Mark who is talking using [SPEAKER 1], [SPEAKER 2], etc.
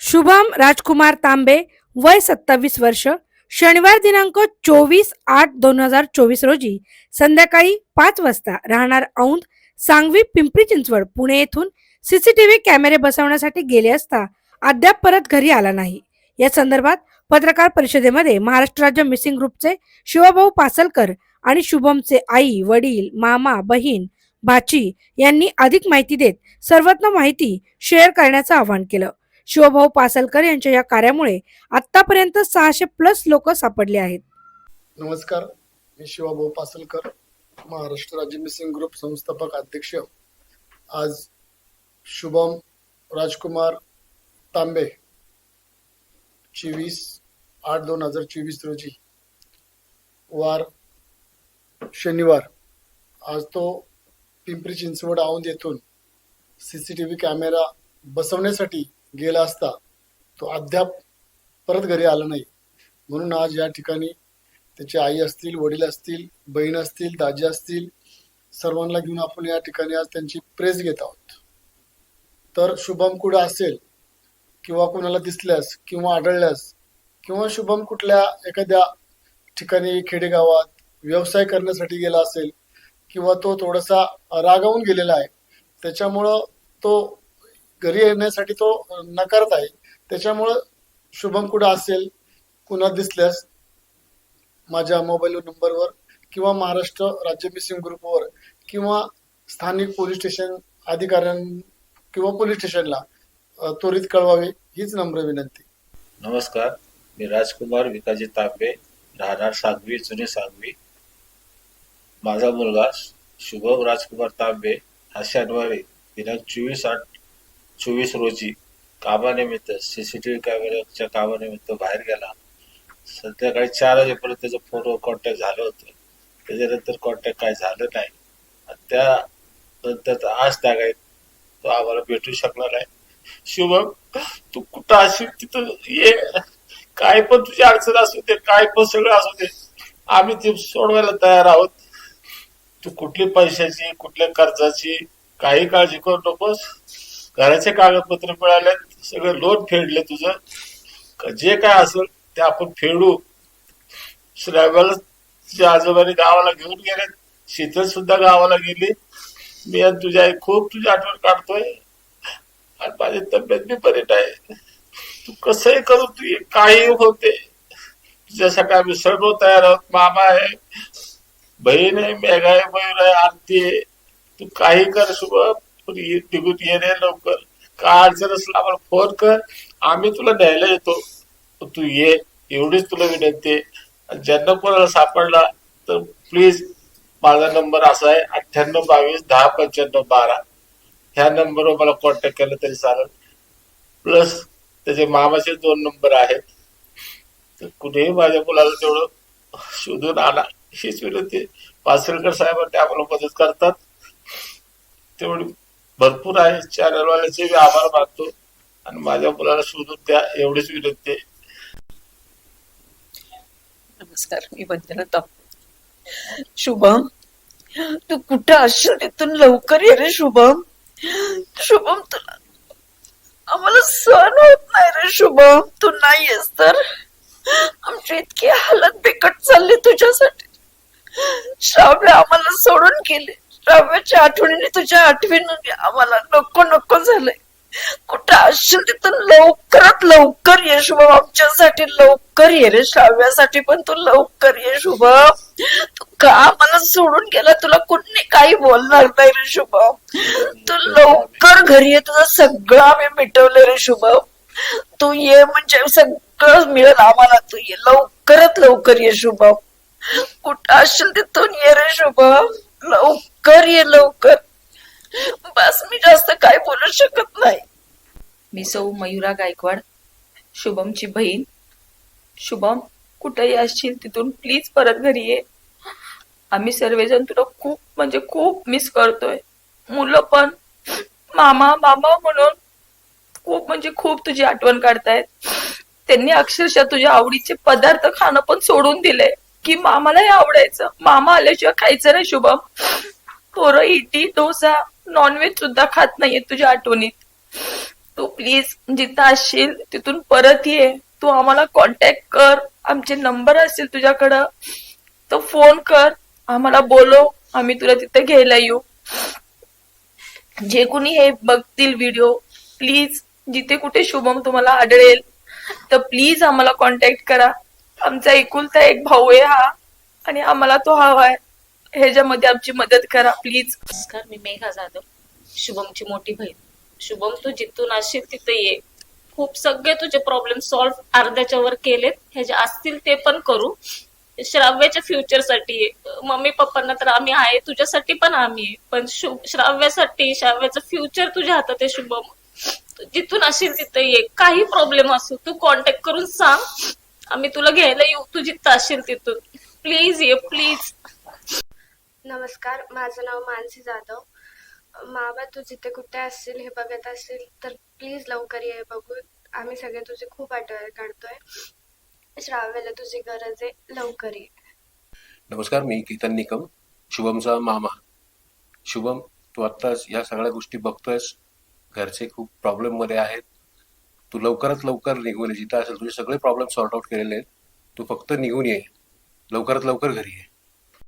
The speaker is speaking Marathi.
[SPEAKER 1] शुभम राजकुमार तांबे वय सत्तावीस वर्ष शनिवार दिनांक चोवीस आठ दोन हजार चोवीस रोजी संध्याकाळी पाच वाजता राहणार औंध सांगवी पिंपरी चिंचवड पुणे येथून सीसीटीव्ही कॅमेरे बसवण्यासाठी गेले असता अद्याप परत घरी आला नाही. या संदर्भात पत्रकार परिषदेमध्ये महाराष्ट्र राज्य मिसिंग ग्रुपचे शिवभाऊ पासलकर आणि शुभमचे आई वडील मामा बहीण भाची यांनी अधिक माहिती देत सर्वत्र माहिती शेअर करण्याचं आवाहन केलं. शिवभाऊ पासलकर यांच्या या कार्यामुळे आतापर्यंत सहाशे प्लस लोक सापडले आहेत.
[SPEAKER 2] नमस्कार मी शिवाभाऊ पासलकर महाराष्ट्र राज्य मिसिंग ग्रुप संस्थापक अध्यक्ष. आज शुभम राजकुमार तांबे चोवीस आठ दोन हजार चोवीस रोजी वार शनिवार. आज तो पिंपरी चिंचवड औंध येथून C C T V camera बसवण्यासाठी गेला असता तो अद्याप परत घरी आला नाही. म्हणून आज या ठिकाणी त्याची आई असतील वडील असतील बहीण असतील दाजी असतील सर्वांना घेऊन आपण या ठिकाणी आज त्यांची प्रेस घेत आहोत. तर शुभम कुठं असेल किंवा कोणाला दिसल्यास किंवा आढळल्यास किंवा शुभम कुठल्या एखाद्या ठिकाणी खेडेगावात व्यवसाय करण्यासाठी गेला असेल किंवा तो थोडासा रागावून गेलेला आहे त्याच्यामुळं तो घरी येण्यासाठी तो नकारत आहे. त्याच्यामुळं शुभम कुठं असेल कुणा दिसल्यास माझ्या मोबाईल नंबरवर किंवा महाराष्ट्र राज्य मिसिंग ग्रुपवर किंवा स्थानिक पोलीस स्टेशन अधिकाऱ्यां किंवा पोलीस स्टेशनला त्वरित कळवावे हीच नम्र विनंती.
[SPEAKER 3] नमस्कार. मी राजकुमार विकाजी तांबे राहणार सांगवी जुने सांगवी माझा मुलगा शुभम राजकुमार तांबे हा शनिवारी दिनांक चोवीस आठ चोवीस रोजी कामानिमित्त सीसीटीव्ही कॅमेऱ्याच्या कामानिमित्त बाहेर गेला. संध्याकाळी चार वाजेपर्यंत त्याचं फोनवर कॉन्टॅक्ट झालं होतं. त्याच्यानंतर कॉन्टॅक्ट काय झालं नाही. आणि त्यानंतर आज तागायत तो आम्हाला भेटू शकला नाही. शुभम तू कुठं असेल तिथं? ये. काय पण तुझी अडचण असू दे काय पण सगळं असू दे. आम्ही ते सोडवायला तयार आहोत. तू कुठली पैशाची कुठल्या कर्जाची काही काळजी करू नकोस. घराचे कागदपत्र मिळालेत सगळं लोन फेडले तुझं. जे काय असेल ते आपण फेडू. श्राव्याला तुझ्या आजोबाने गावाला घेऊन गेले. शीतल सुद्धा गावाला गेली. मी आणि तुझी आई खूप तुझी आठवण काढतोय. आणि माझी तब्येत बी परेट आहे तू कसंही करू तू काही होते. तुझ्यासाठी आम्ही सर्व तयार आहोत. मामा आहे बहीण आहे मेघा आहे मयूर आहे आरती आहे. तू काही कर शुभ. पण ये- निघून ये रे लवकर. काय अडचण असला आम्हाला फोन कर. आम्ही तुला न्यायला येतो. तू ये. एवढीच तुला विनंती आहे. आणि ज्यांना कोणाला सापडला तर प्लीज माझा नंबर असा आहे अठ्ठ्याण्णव बावीस दहा पंच्याण्णव बारा. ह्या नंबरवर मला कॉन्टॅक्ट केलं तरी चालेल. प्लस त्याचे मामाचे दोन नंबर आहेत. तर कुठेही माझ्या मुलाला तेवढं शोधून आणा. हीच विनंती पासरकर साहेबांनी आम्हाला मदत करतात. तेवढी भरपूर आहे. चॅनलवाल्याचे मी आभार मानतो. आणि माझ्या मुलाला शोधून द्या एवढीच विनंती आहे.
[SPEAKER 4] नमस्कार मी वंदना शुभम तू कुठं असशील तिथून लवकर ये रे शुभम? शुभम तुला आम्हाला सहन होत नाही रे शुभम. तू नाही येस तर? आमची इतकी हालत बिकट चालली तुझ्यासाठी. श्रावणे आम्हाला सोडून गेले. श्राव्याच्या आठवणीने तुझ्या आठवणीने आम्हाला नको नको झालंय. कुठं असशील तिथं लवकरात लवकर ये शुभम आमच्यासाठी लवकर ये रे श्राव्यासाठी पण तू लवकर ये शुभम तू का मला सोडून गेला? तुला कुणी काही बोलणार नाही रे शुभम तू लवकर घरी ये तुझं सगळं आम्ही मिटवलं रे शुभम तू ये म्हणजे सगळं मिळेल आम्हाला. तू ये लवकरात लवकर ये शुभम कुठं असशील तिथून ये रे शुभम लवकर ये लवकर. बस मी जास्त काय बोलू शकत नाही.
[SPEAKER 5] मी सौ मयुरा गायकवाड शुभमची बहीण. शुभम कुठेही असशील तिथून प्लीज परत घरी ये. आम्ही सर्वजण तुला खूप म्हणजे खूप मिस करतोय. मुलं पण मामा मामा म्हणून खूप म्हणजे खूप तुझी आठवण काढतायत. त्यांनी अक्षरशः तुझ्या आवडीचे पदार्थ खाणं पण सोडून दिले की मामालाही आवडायचं. मामा आल्याशिवाय खायचं नाही शुभम. पोरं इडली डोसा नॉनव्हेज सुद्धा खात नाहीये तुझ्या आठवणीत. तू प्लीज जिथं असशील तिथून परत ये. तू आम्हाला कॉन्टॅक्ट कर. आमचे नंबर असतील तुझ्याकडं. तर फोन कर. आम्हाला बोलो आम्ही तुला तिथे घ्यायला येऊ. जे कोणी हे बघतील व्हिडिओ प्लीज जिथे कुठे शुभम तुम्हाला आढळेल तर प्लीज आम्हाला कॉन्टॅक्ट करा. आमचा एकुलता एक भाऊ आहे हा. आणि आम्हाला तो हवाय. ह्याच्यामध्ये आमची मदत करा प्लीज
[SPEAKER 6] नमस्कार मी मेघा जाधव शुभमची मोठी बहीण. शुभम तू जिथून असशील तिथे ये. खूप सगळे तुझे प्रॉब्लेम सॉल्व्ह अर्ध्याच्या वर केलेत. हे जे असतील ते पण करू. श्राव्याच्या फ्युचरसाठी मम्मी पप्पांना तर आम्ही आहे तुझ्यासाठी पण आम्ही आहे. पण श्राव्यासाठी श्राव्याचं फ्युचर तुझ्या हातात आहे शुभम. जिथून असेल तिथे ये. काही प्रॉब्लेम असो तू कॉन्टॅक्ट करून सांग. आम्ही तुला घ्यायला येऊ तू जिथं असशील तिथून. प्लीज ये प्लीज
[SPEAKER 7] नमस्कार माझं नाव मानसी जाधव. मामा तू जिथे कुठे असशील हे बघत असशील तर प्लीज लवकर ये बघू आम्ही सगळे तुझे खूप आठवण काढतोय. श्राव्याला तुझी गरज आहे लवकर ये.
[SPEAKER 8] नमस्कार मी केतन निकम शुभमचा मामा. शुभम तू आत्ताच या सगळ्या गोष्टी बघतोयस. घरचे खूप प्रॉब्लेममध्ये आहेत. तू लवकरात लवकर निघून ये जिथं असेल तुझे सगळे प्रॉब्लेम सॉर्ट आउट केलेले आहेत. तू फक्त निघून ये. लवकरात लवकर घरी ये.